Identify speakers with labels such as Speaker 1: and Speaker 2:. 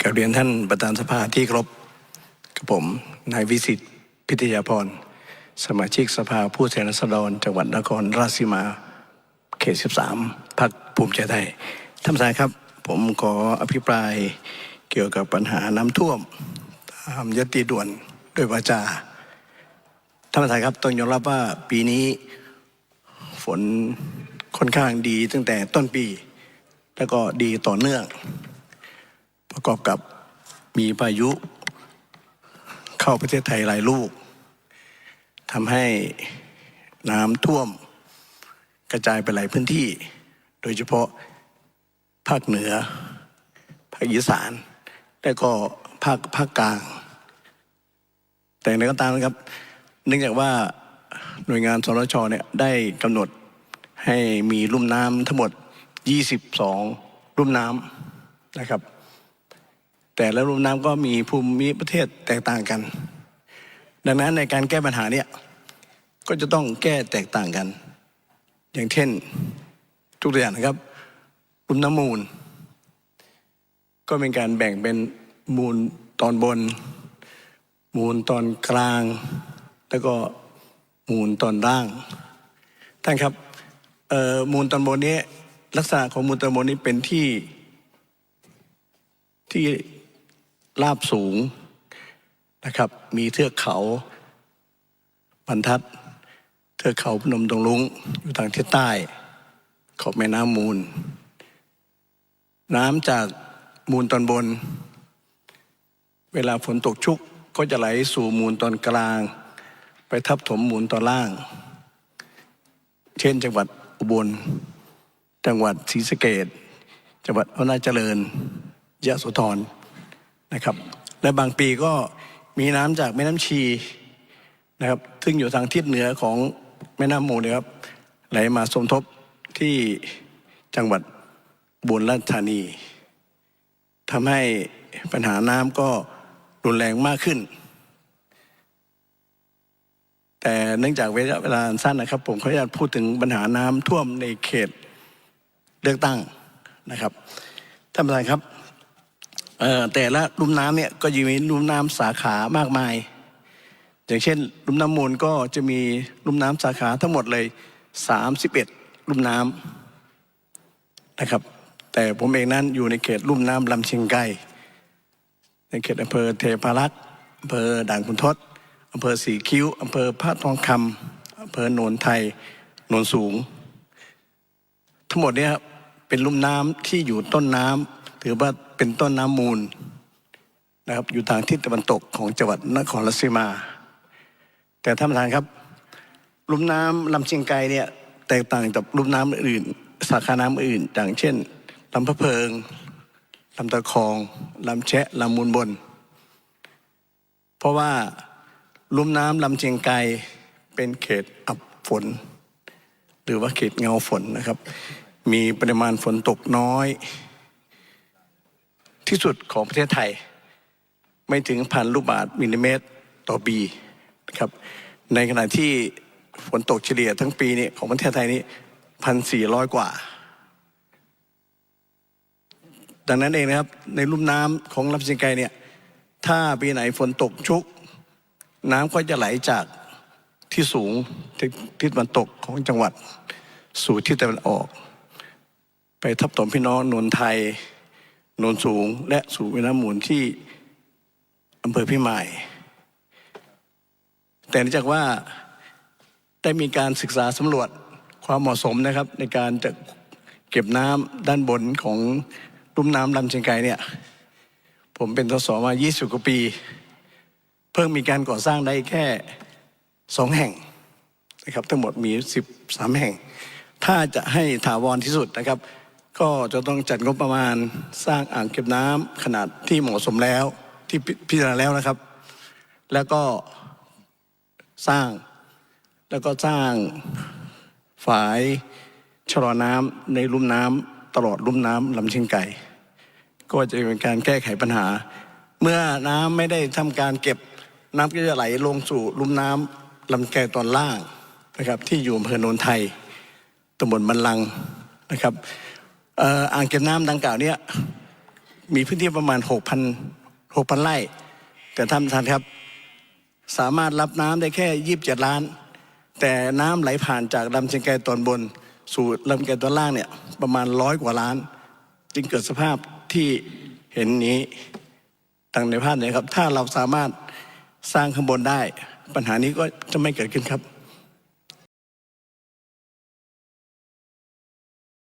Speaker 1: กับเรียนท่านประธานสภาที่ครบกับผมนายวิสิตพิทยาพร สมาชิกสภาผู้แทนราษฎรจังหวัดนครราชสีมาเขต 13พรรคภูมิใจไทยท่านประธานครับ ผมขออภิปรายเกี่ยวกับปัญหาน้ำท่วมตามยติด่วนด้วยวาจาท่านประธานครับต้องยอมรับว่าปีนี้ฝนค่อนข้างดีตั้งแต่ต้นปี แล้วก็ดีต่อเนื่อง ประกอบกับมีพายุเข้าประเทศไทยหลายลูกทำให้น้ำท่วมกระจายไปหลายพื้นที่ โดยเฉพาะภาคเหนือ ภาคอีสาน และก็ภาคภาคกลาง แต่อย่างไรก็ตามนะครับ เนื่องจากว่าหน่วยงานสรชเนี่ยได้กำหนดให้มีลุ่มน้ำทั้งหมด 22ลุ่มน้ำนะครับ แต่ละลุ่มน้ำก็มีภูมิประเทศแตกต่างกัน ดังนั้นในการแก้ปัญหาเนี่ยก็จะต้องแก้แตกต่างกัน อย่างเช่นทุกตัวอย่างนะครับลุ่มน้ำมูล ก็เป็นการแบ่งเป็นมูลตอนบน มูลตอนกลาง แล้วก็มูลตอนล่างท่านครับมูลตอนบนนี้ ลักษณะของมูลตอนบนนี้เป็นที่ที่ราบสูงนะครับ มีเทือกเขาบรรทัด เทือกเขาพนมดงลุงอยู่ทางทิศใต้ขอบแม่น้ำมูล น้ำจากมูลตอนบน เวลาฝนตกชุกก็จะไหลสู่มูลตอนกลาง ไปทับถมมูลตอนล่าง เช่นจังหวัดอุบล จังหวัดศรีสะเกดจังหวัดอำนาจเจริญยะโสธรนะครับ และบางปีก็มีน้ำจากแม่น้ำชีนะครับ ซึ่งอยู่ทางทิศเหนือของแม่น้ำมูลนะครับ ไหลมาสมทบที่จังหวัดอุบุราชธานีทำให้ปัญหาน้ำก็รุนแรงมากขึ้น แต่เนื่องจากเวลาเวลาสั้นนะครับ ผมขออนุญาตพูดถึงปัญหาน้ำท่วมในเขต ลือกตั้งนะครับท่านประธานครับแต่ละลุ่มน้ำเนี่ยก็จะมีลุ่มน้ำสาขามากมาย อย่างเช่น ลุ่มน้ำมูลก็จะมีลุ่มน้ำสาขาทั้งหมดเลย 31 ลุ่มน้ำนะครับ แต่ผมเองนั้นอยู่ในเขตลุ่มน้ำลำเชียงไกรในเขตอำเภอเทพารักษ์อำเภอด่านขุนทดอำเภอสีคิ้วอำเภอพระทองคำอำเภอโนนไทยโนนสูง ทั้งหมดเนี้ เป็นลุ่มน้ำที่อยู่ต้นน้ำถือว่าเป็นต้นน้ำมูลนะครับอยู่ทางทิศตะวันตกของจังหวัดนครราชสีมา แต่ท่านประธานครับลุ่มน้ำลำเชียงไกรเนี่ยแตกต่างจากลุ่มน้ำอื่น สาขาน้ำอื่นอย่างเช่นลำพะเพิงลำตะคองลำแชะลำมูลบน เพราะว่าลุ่มน้ำลำเชียงไกรเป็นเขตอับฝน หรือว่าเขตเงาฝนนะครับ มีปริมาณฝนตกน้อย ที่สุดของประเทศไทย ไม่ถึงพันลูกบาทมิลลิเมตรต่อปีนะครับในขณะที่ฝนตกเฉลี่ยทั้งปีนี้ของประเทศไทยนี้พันสี่ร้อยกว่า ดังนั้นเองนะครับในลุ่มน้ำของลำเชียงไกรเนี่ยถ้าปีไหนฝนตกชุก น้ำก็จะไหลจากที่สูงทิศทิศตะวันตกของจังหวัดสู่ทิศตะวันออก ไปทับถมพี่น้องนนไทยนนสูง และสู่แม่น้ำมูลที่อำเภอพิมาย แต่เนื่องจากว่าได้มีการศึกษาสำรวจความเหมาะสมนะครับ ในการจะเก็บน้ำด้านบนของลุ่มน้ำลำเชียงไกรเนี่ย ผมเป็นทศมา 20 กว่าปี เพิ่งมีการก่อสร้างได้แค่สองแห่งนะครับ ทั้งหมดมี 13 แห่ง ถ้าจะให้ถาวรที่สุดนะครับ ก็จะต้องจัดงบประมาณสร้างอ่างเก็บน้ำขนาดที่เหมาะสมแล้วที่พิจารณาแล้วนะครับ แล้วก็สร้างแล้วก็สร้างฝายชะลอน้ำในลุ่มน้ำตลอดลุ่มน้ำลำเชียงไก่ ก็จะเป็นการแก้ไขปัญหา เมื่อน้ำไม่ได้ทำการเก็บน้ำก็จะไหลลงสู่ลุ่มน้ำลำแกตอนล่างนะครับ ที่อยู่อำเภอโนนไทยตำบลบันลังนะครับ อ่างเก็บน้ำดังกล่าวเนี้ยมีพื้นที่ประมาณ6,000 6,000ไร่ แต่ท่านประธานครับ สามารถรับน้ำได้แค่27ล้าน แต่น้ำไหลผ่านจากลำเชียงไกรตอนบน สู่ลำเชียงไกตอนล่างเนี่ยประมาณร้อยกว่าล้าน จึงเกิดสภาพที่เห็นนี้ดังในภาพนี้ครับ ถ้าเราสามารถสร้างข้างบนได้ ปัญหานี้ก็จะไม่เกิดขึ้นครับ